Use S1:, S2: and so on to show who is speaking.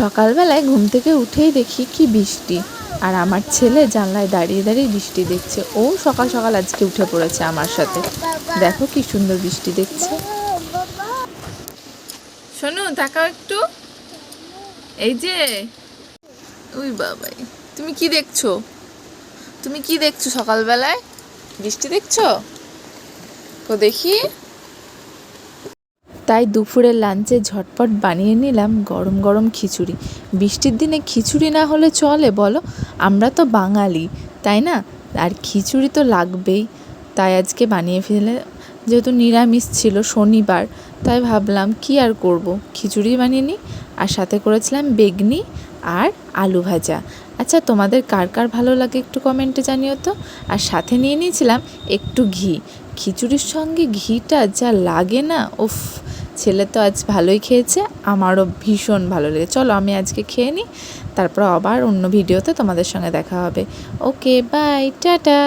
S1: সকালবেলায় ঘুম থেকে উঠেই দেখি কি বৃষ্টি। আর আমার ছেলে জানলায় দাঁড়িয়ে দাঁড়িয়ে বৃষ্টি দেখছে। ও সকাল সকাল আজকে উঠে পড়েছে আমার সাথে। দেখো কি সুন্দর বৃষ্টি দেখছে। শোনো, তাকাও একটু। এই যে, উই বাবাই, তুমি কি দেখছ? তুমি কি দেখছ সকালবেলায়? বৃষ্টি দেখছ? তো দেখি। তাই দুপুরের লাঞ্চে ঝটপট বানিয়ে নিলাম গরম গরম খিচুড়ি। বৃষ্টির দিনে খিচুড়ি না হলে চলে, বলো? আমরা তো বাঙালি, তাই না? আর খিচুড়ি তো লাগবেই। তাই আজকে বানিয়ে ফেলে, যেহেতু নিরামিষ ছিল শনিবার, তাই ভাবলাম কি আর করব? খিচুড়ি বানিয়ে নিই, আর সাথে করেছিলাম বেগনি আর আলু ভাজা। আচ্ছা তোমাদের কার কার ভালো লাগে একটু কমেন্টে জানিও তো। আর সাথে নিয়ে নিয়েছিলাম একটু ঘি। খিচুড়ির সঙ্গে ঘিটা যা লাগে না, উফ, ছেলে তো আজ ভালোই খেয়েছে, আমারও ভীষণ ভালো লেগে চলো আমি আজকে খেয়ে নিই তারপর আবার অন্য ভিডিওতে তোমাদের সঙ্গে দেখা হবে। Okay, bye, tata!